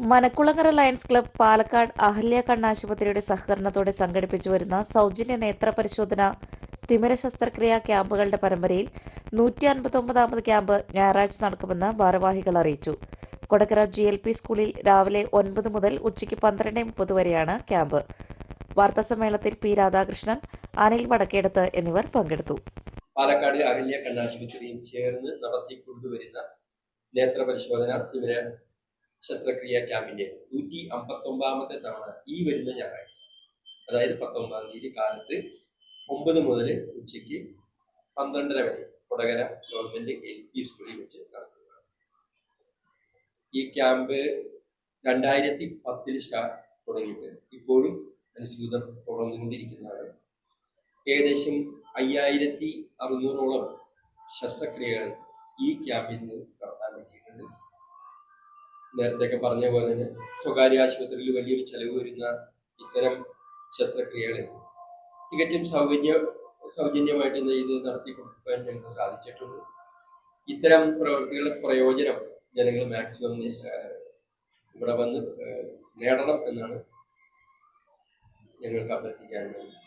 Manakkulangara Lions Club Palakkad Ahalya കണ്ണാശുപത്രിയുടെ സഹകരണത്തോടെ സംഘടിപ്പിച്ചു വരുന്ന സൗജന്യ നേത്ര പരിശോധന തിമിര ശസ്ത്രക്രിയാ ക്യാമ്പുകളുടെ പരമ്പരയിൽ നൂറ്റി അൻപത്തൊമ്പതാമത് ക്യാമ്പ് ഞായറാഴ്ച നടക്കുമെന്ന് ഭാരവാഹികൾ അറിയിച്ചു. കൊടകര ജി എൽ പി സ്കൂളിൽ രാവിലെ ഒൻപത് മുതൽ ഉച്ചയ്ക്ക് പന്ത്രണ്ട് മുപ്പത് വരെയാണ് ക്യാമ്പ്. വാർത്താസമ്മേളനത്തിൽ പി രാധാകൃഷ്ണൻ അനിൽ വടക്കേടത്ത് എന്നിവർ പങ്കെടുത്തു. പാലക്കാട് അഹല്യ കണ്ണാശുപത്രിയും ചേർന്ന് നടത്തിക്കൊണ്ടുവരുന്ന നേത്ര പരിശോധന ശസ്ത്രക്രിയ ക്യാമ്പിന്റെ നൂറ്റി അമ്പത്തൊമ്പതാമത്തെ തവണ ഈ വരുന്ന ഞായറാഴ്ച അതായത് പത്തൊമ്പതാം തീയതി കാലത്ത് ഒമ്പത് മുതൽ ഉച്ചയ്ക്ക് പന്ത്രണ്ടര വരെ കൊടകര ഗവൺമെന്റ് എൽ പി സ്കൂളിൽ വെച്ച് നടത്തുന്നതാണ്. ഈ ക്യാമ്പ് രണ്ടായിരത്തി പത്തിൽ സ്റ്റാർട്ട് തുടങ്ങിയിട്ട് ഇപ്പോഴും അനുസ്യൂതം തുടർന്നുകൊണ്ടിരിക്കുന്നതാണ്. ഏകദേശം അയ്യായിരത്തി അറുന്നൂറോളം ശസ്ത്രക്രിയകൾ ഈ ക്യാമ്പിൽ നിന്ന് നടത്താൻ പറ്റിയിട്ടുണ്ട്. നേരത്തെയൊക്കെ പറഞ്ഞ പോലെ തന്നെ സ്വകാര്യ ആശുപത്രിയിൽ വലിയൊരു ചെലവ് വരുന്ന ഇത്തരം ശസ്ത്രക്രിയകൾ തികച്ചും സൗജന്യ സൗജന്യമായിട്ട് ഇത് നടത്തി കൊടുക്കാൻ ഞങ്ങൾക്ക് സാധിച്ചിട്ടുണ്ട്. ഇത്തരം പ്രവൃത്തികളുടെ പ്രയോജനം ജനങ്ങൾ മാക്സിമം ഇവിടെ വന്ന് നേടണം എന്നാണ് ഞങ്ങൾക്ക് അഭ്യർത്ഥിക്കാനുള്ളത്.